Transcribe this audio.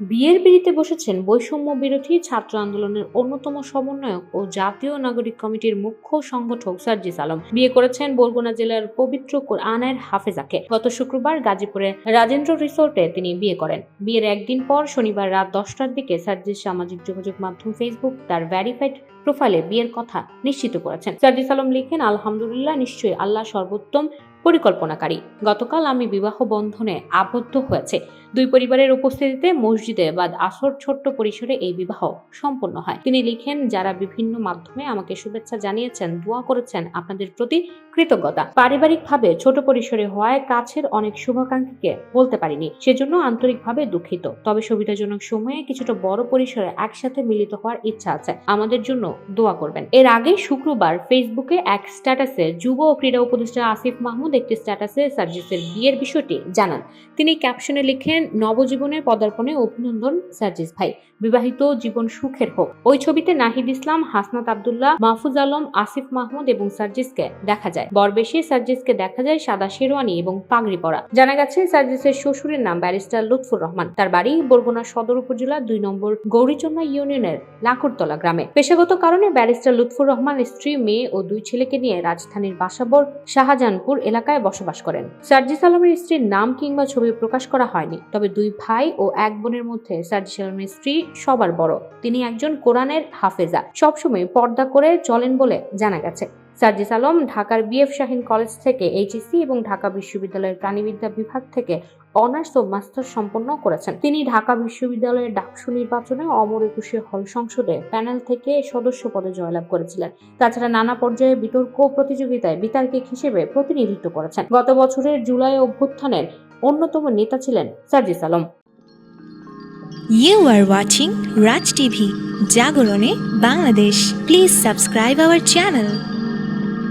বিয়ের বিড়িতে বসেছেন বৈষম্য বিরোধী ছাত্র আন্দোলনের অন্যতম সমন্বয়ক ও জাতীয় নাগরিক কমিটির মুখ্য সংগঠক সার্জিস আলম। বিয়ে করেছেন বরগুনা জেলার পবিত্র কোরআনের হাফেজাকে। গত শুক্রবার গাজীপুরে রাজেন্দ্র রিসোর্টে তিনি বিয়ে করেন। বিয়ের একদিন পর শনিবার রাত দশটার দিকে সার্জিস সামাজিক যোগাযোগ মাধ্যম ফেসবুক তার ভ্যারিফাইড প্রোফাইলে বিয়ের কথা নিশ্চিত করেছেন। সার্জিস আলম লিখেন, আলহামদুলিল্লাহ, নিশ্চয়ই আল্লাহ সর্বোত্তম পরিকল্পনাকারী। গতকাল আমি বিবাহ বন্ধনে আবদ্ধ হয়েছে। দুই পরিবারের উপস্থিতিতে মসজিদে বাদ আসর ছোট্ট পরিসরে এই বিবাহ সম্পন্ন হয়। তিনি লিখেন, যারা বিভিন্ন মাধ্যমে আমাকে শুভেচ্ছা জানিয়েছেন, দোয়া করেছেন, আপনাদের প্রতি কৃতজ্ঞতা। পারিবারিকভাবে ছোট পরিসরে হওয়ায় কাছের অনেক শুভাকাঙ্ক্ষীকে বলতে পারিনি, সেজন্য আন্তরিকভাবে দুঃখিত। তবে সুবিধাজনক সময়ে কিছুটা বড় পরিসরে একসাথে মিলিত হওয়ার ইচ্ছা আছে। আমাদের জন্য দোয়া করবেন। এর আগে শুক্রবার ফেসবুকে এক স্ট্যাটাসে যুব ও ক্রীড়া উপদেষ্টা আসিফ মাহমুদ একটি স্ট্যাটাসে সার্জিসের বিয়ের বিষয়টি জানান। তিনি ক্যাপশনে লিখেন নবজীবনের পদার্পণে অভিনন্দন, সার্জিস ভাই। বিবাহিত জীবন সুখের হোক। ওই ছবিতে নাহিদ ইসলাম, হাসনাত আবদুল্লাহ, মাহফুজ আলম, আসিফ মাহমুদ এবং সার্জিসকে দেখা যায়। বরবেশে সার্জিসকে দেখা যায় সাদা শেরওয়ানি এবং পাগড়ি পরা। জানা গেছে, সার্জিসের শ্বশুরের নাম ব্যারিস্টার লুৎফুর রহমান। তার বাড়ি বরগুনা সদর উপজেলা দুই নম্বর গৌরীচন্না ইউনিয়নের লাকুরতলা গ্রামে। পেশাগত কারণে ব্যারিস্টার লুৎফুর রহমান, স্ত্রী, মেয়ে ও দুই ছেলেকে নিয়ে রাজধানীর বাসাবর শাহজাহানপুর এলাকায় বসবাস করেন। সার্জিস আলমের স্ত্রীর নাম কিংবা ছবি প্রকাশ করা হয়নি, তবে দুই ভাই ও এক বোনের মধ্যে সার্জিস আলমের স্ত্রী সবার বড়। তিনি একজন কোরআনের হাফেজা, সবসময় পর্দা করে চলেন বলে জানা গেছে। সার্জিস আলম ঢাকার বিএফ শাহিন কলেজ থেকে এইচএসসি এবং ঢাকা বিশ্ববিদ্যালয়ের প্রাণীবিদ্যা বিভাগ থেকে অনার্স ও মাস্টার সম্পন্ন করেছেন তিনি ঢাকা বিশ্ববিদ্যালয়ের ডাকসু নির্বাচনে অমর একুশে হল সংসদে প্যানেল থেকে সদস্য পদে জয়লাভ করেছিলেন তাছাড়া নানা পর্যায়ে বিতর্ক প্রতিযোগিতায় বিতার্কিক হিসেবে প্রতিনিধিত্ব করেছেন গত বছরের জুলাই অভ্যুত্থানের অন্যতম নেতা ছিলেন Sarjis Alam You are watching Raj TV, Jagorone, Bangladesh. Please subscribe our channel.